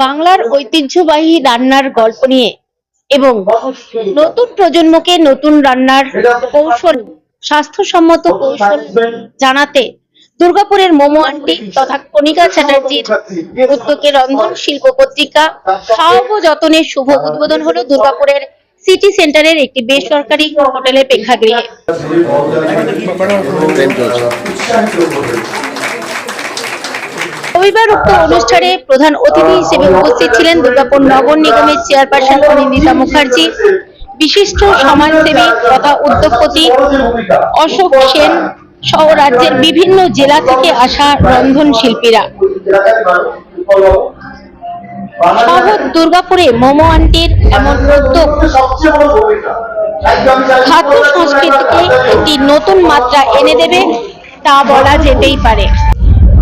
বাংলার ঐতিহ্যবাহী রান্নার গল্প নিয়ে এবং নতুন প্রজন্মকে নতুন রান্নার কৌশল, স্বাস্থ্যসম্মত কৌশল জানাতে দুর্গাপুরের মোমো আন্টি তথা কণিকা চ্যাটার্জির উদ্যোগে রন্ধন শিল্প পত্রিকা খাওয়াব যতনের শুভ উদ্বোধন হলো দুর্গাপুরের সিটি সেন্টারের একটি বেসরকারি হোটেলের প্রেক্ষাগৃহে। রবিবার উক্ত অনুষ্ঠানে প্রধান অতিথি হিসেবে উপস্থিত ছিলেন দুর্গাপুর নগর নিগমের চেয়ারপারসন অনিন্দিতা মুখার্জি, বিশিষ্ট সমাজসেবী তথা উদ্যোগপতি অশোক সেন সহ রাজ্যের বিভিন্ন জেলা থেকে আসা রন্ধন শিল্পীরা। শহর দুর্গাপুরে মোমো আন্টির এমন উদ্যোগ। খাদ্য সংস্কৃতিকে একটি নতুন মাত্রা এনে দেবে তা বলা যেতেই পারে।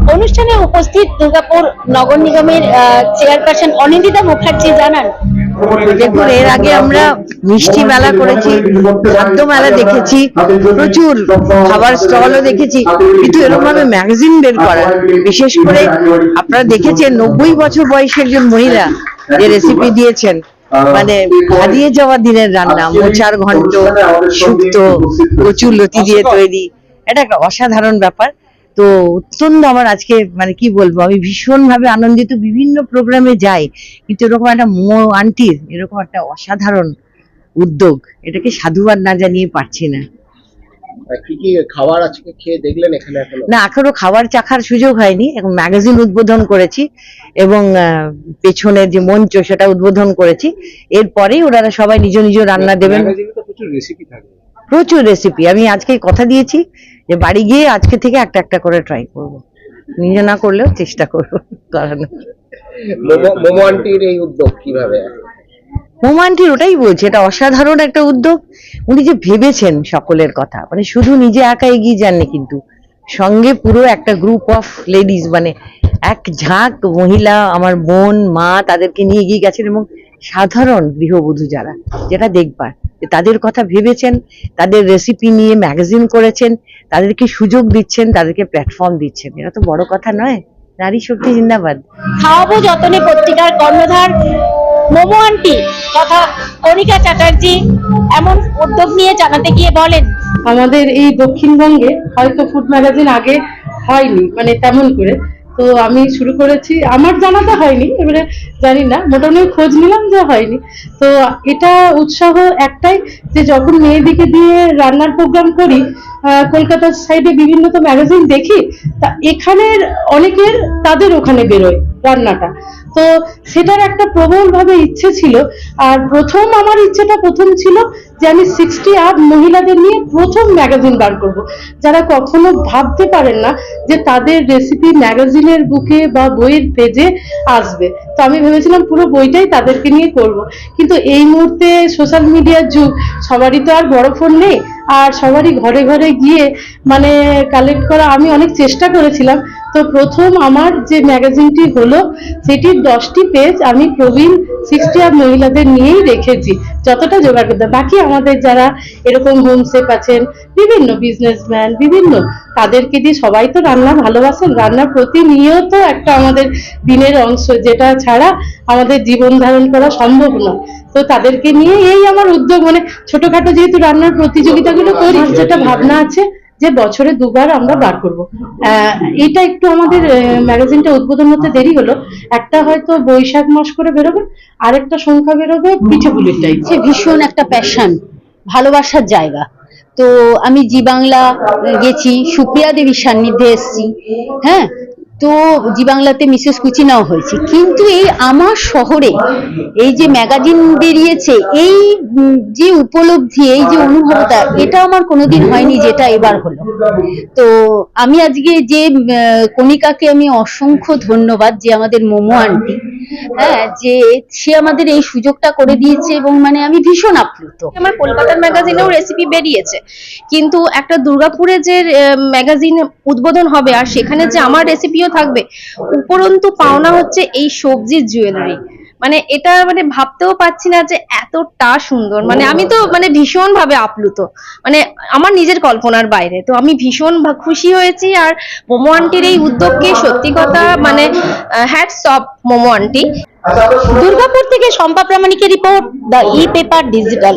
অনুষ্ঠানে উপস্থিত দুর্গাপুর নগর নিগমের আহ, চেয়ারপারসন অনিন্দিতা মুখার্জি জানান দেখুন এর আগে আমরা মিষ্টি মেলা করেছি খাদ্য মেলা দেখেছি প্রচুর খাবার স্টলও দেখেছি কিন্তু এরকম ভাবে ম্যাগাজিন বের করা বিশেষ করে আপনারা দেখেছেন নব্বই বছর বয়সী একজন মহিলা যে রেসিপি দিয়েছেন মানে হারিয়ে যাওয়া দিনের রান্না মোচার ঘন্ট শুক্তো কচুর লতি দিয়ে তৈরি এটা একটা অসাধারণ ব্যাপার। তো অত্যন্ত আমার আজকে মানে কি বলব আমি ভীষণ ভাবে আনন্দিত। বিভিন্ন প্রোগ্রামে যাই কিন্তু এরকম একটা মো আন্টির এরকম একটা অসাধারণ উদ্যোগ এটাকে সাধুবাদ না জানিয়ে পারছি না। কি কি খাবার আজকে খেয়ে দেখলেন এখানে এখনও? না এখনও খাবার চাখার সুযোগ হয়নি এখন ম্যাগাজিন উদ্বোধন করেছি এবং আহ, পেছনের যে মঞ্চ সেটা উদ্বোধন করেছি। এরপরেই ওনারা সবাই নিজ নিজ রান্না দেবেন। রেসিপি থাকবে প্রচুর রেসিপি আমি আজকে কথা দিয়েছি যে বাড়ি গিয়ে আজকে থেকে একটা একটা করে ট্রাই করব। নিজে না করলেও চেষ্টা করব মোমো মোমো আন্টির এই উদ্যোগ কীভাবে? মোমান্টির ওটাই বলছি এটা অসাধারণ একটা উদ্যোগ। উনি যে ভেবেছেন সকলের কথা মানে শুধু নিজে একা এগিয়ে যাননি কিন্তু সঙ্গে পুরো একটা গ্রুপ অফ লেডিস মানে এক ঝাঁক মহিলা আমার বোন মা তাদেরকে নিয়ে এগিয়ে গেছেন এবং সাধারণ গৃহবধূ যারা যেটা দেখবার। তাদের কথা ভেবেছেন তাদের রেসিপি নিয়ে ম্যাগাজিন করেছেন তাদেরকে সুযোগ দিচ্ছেন তাদেরকে প্ল্যাটফর্ম দিচ্ছেন। এটা তো বড় কথা নয়। নারী শক্তি জিন্দাবাদ। খাওয়াবো যতনে পত্রিকার কর্ণধার। মোমো আন্টি তথা কণিকা চ্যাটার্জি এমন উদ্যোগ নিয়ে জানাতে গিয়ে বলেন আমাদের এই দক্ষিণবঙ্গে হয়তো ফুড ম্যাগাজিন আগে হয়নি মানে তেমন করে। তো আমি শুরু করেছি। আমার জানাতে হয়নি, এবারে জানি না। মোটামুটি খোঁজ নিলাম যে হয়নি। তো এটা উৎসাহ একটাই যে যখন মেয়েদিকে দিয়ে রান্নার প্রোগ্রাম করি কলকাতার সাইডে বিভিন্ন তো ম্যাগাজিন দেখি, তা এখানের অনেকের তাদের ওখানে বেরোয়। রান্নাটা। তো সেটার একটা প্রবল ভাবে ইচ্ছে ছিল। আর প্রথম আমার ইচ্ছেটা প্রথম ছিল যে আমি সিক্সটি আপ মহিলাদের নিয়ে প্রথম ম্যাগাজিন বার করব। যারা কখনো ভাবতে পারেন না যে তাদের রেসিপি ম্যাগাজিনের বুকে বা বইয়ের পেজে আসবে। তো আমি ভেবেছিলাম পুরো বইটাই তাদেরকে নিয়ে করব। কিন্তু এই মুহূর্তে সোশ্যাল মিডিয়ার যুগ, সবারই তো আর বড় ফোন নেই। আর সবারই ঘরে ঘরে গিয়ে মানে কালেক্ট করা আমি অনেক চেষ্টা করেছিলাম। তো প্রথম আমার যে ম্যাগাজিনটি হলো সেটির দশটি পেজ আমি প্রবীণ সিক্সটি আপ মহিলাদের নিয়েই রেখেছি। যতটা জোগাড় করতে বাকি আমাদের যারা এরকম হোম শেফ আছেন বিভিন্ন বিজনেসম্যান বিভিন্ন তাদেরকে দিয়ে সবাই তো রান্না ভালোবাসেন। রান্নার প্রতিনিয়ত একটা আমাদের দিনের অংশ যেটা ছাড়া আমাদের জীবন ধারণ করা সম্ভব নয়। তো তাদেরকে নিয়ে এই আমার উদ্যোগ মানে ছোটখাটো যেহেতু রান্নার প্রতিযোগিতাগুলো করি যেটা ভাবনা আছে যে বছরে দুবার আমরা বার করব। এটা একটু আমাদের ম্যাগাজিনটা উদ্বোধন হতে দেরি হলো। একটা হয়তো বৈশাখ মাস করে বেরোবে, আরেকটা সংখ্যা বেরোবে পিঠেপুলির সে ভীষণ একটা প্যাশন ভালোবাসার জায়গা। তো আমি জি বাংলা গেছি, সুপ্রিয়া দেবীর সান্নিধ্যে এসছি হ্যাঁ? তো জি বাংলাতে মিসেস কুচিনাও হয়েছে। কিন্তু এই আমার শহরে এই যে ম্যাগাজিন বেরিয়েছে, এই যে উপলব্ধি, এই যে অনুভবতা, এটা আমার কোনোদিন হয়নি যেটা এবার হলো। তো আমি আজকে যে কণিকাকে আমি অসংখ্য ধন্যবাদ, যে আমাদের মোমো আন্টি হ্যাঁ যে সে আমাদের এই সুযোগটা করে দিয়েছে এবং মানে আমি ভীষণ আপ্লুত। আমার কলকাতার ম্যাগাজিনেও রেসিপি বেরিয়েছে। কিন্তু একটা দুর্গাপুরে যে ম্যাগাজিন উদ্বোধন হবে আর সেখানে যে আমার রেসিপিও থাকবে, উপরন্তু পাওনা হচ্ছে এই সবজির জুয়েলারি মানে এটা মানে ভাবতেও পারছি না যে এতটা সুন্দর। মানে আমি তো মানে ভীষণ ভাবে আপ্লুত। মানে আমার নিজের কল্পনার বাইরে। তো আমি ভীষণ খুশি হয়েছি আর মোমো আন্টির এই উদ্যোগকে সত্যি কথা মানে hats off momo aunty Durgapur থেকে Shampa প্রামাণিকের report the e paper digital